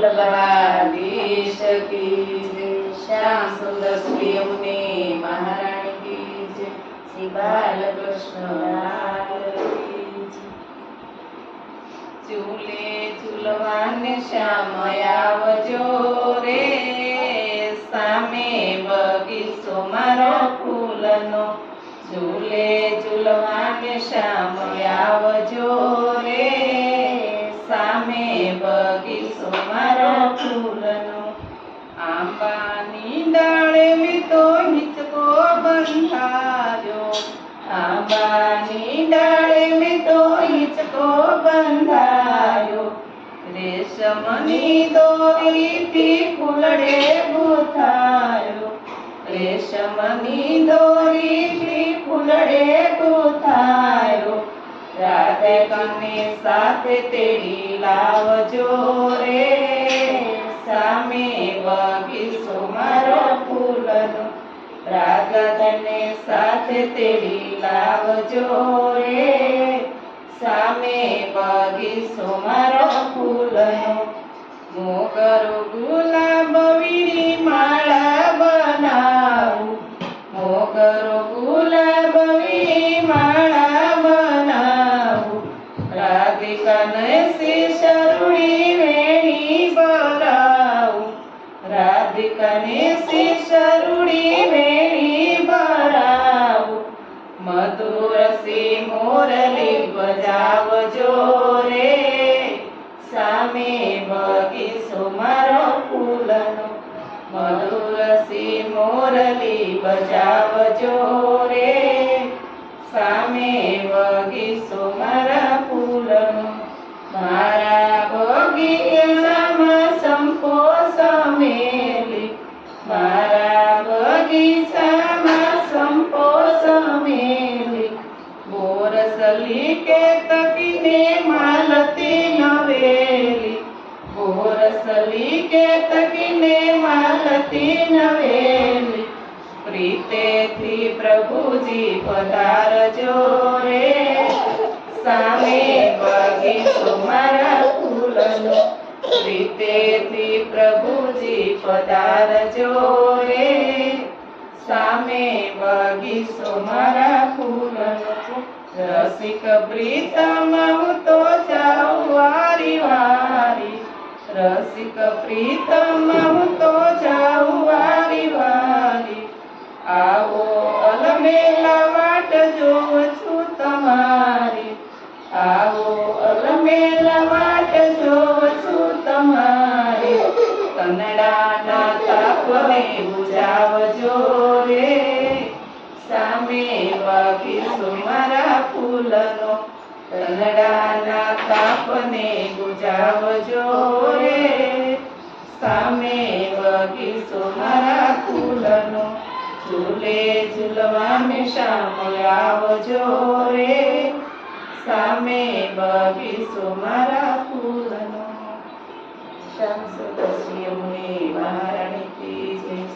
વલ્લભાધીશ કી જય શ્યામ સુંદર શ્રી અમને મહારાણી કી કી રે સામે બગીચો મારો ફૂલનો ઝૂલે ઝૂલવાને શ્યામ આવજો આંબાની ડાળે મેં તો હિંચકો બંધાયો. આંબાની ડાળે મેં તો હિંચકો બંધાયો. રેશમની દોરીથી ફૂલડે ગૂંથાયો રેશમની દોરીથી ફૂલડે ગૂંથાયો રાધે કને સાથે તેડી લાવજો રે. તને સાથે તેડી લાવજો રે. સામે બગીચો મારો ફૂલનો મોગરો ગુલાબ વીણી માળા બનાવું. મોગરો ગુલાબ વીણી માળા મોરલી બજાવજો રે. સામે વગી મારા ફૂલનો મારા બગીચામાં સંપો સમેલી. મારા બગીચામાં સંપો સમેલી. બોરસલી કે તકીને માલતી નવેલી. બોરસલી કે તકીને પ્રીતેથી પ્રભુજી પધારજો રે. સામે બગીચો મારા ફૂલનો પ્રીતેથી પ્રભુજી પધારજો રે. સામે બગીચો મારા ફૂલનો રસિક પ્રીતમ હું તો જાઉં વારી વારી. રસિક પ્રીતમ હું તો જાઉં વારી વારી. આવો અલમેલા વાટ જોઉં છું તમારી. આવો અલમેલા વાટ જોઉં છું તમારી. કનડાના તાપને બુજાવજો રે. સામે વાગી મારા ફૂલનો. કનડાના તાપને બુજાવજો રે. સામે બગીચો મારા ફૂલનો. ઝૂલે ઝૂલવા મેં શામ આવજો રે. સામે બગીચો મારા ફૂલનો. શ્યામ સુંદર શ્રી મહારાણી કી જય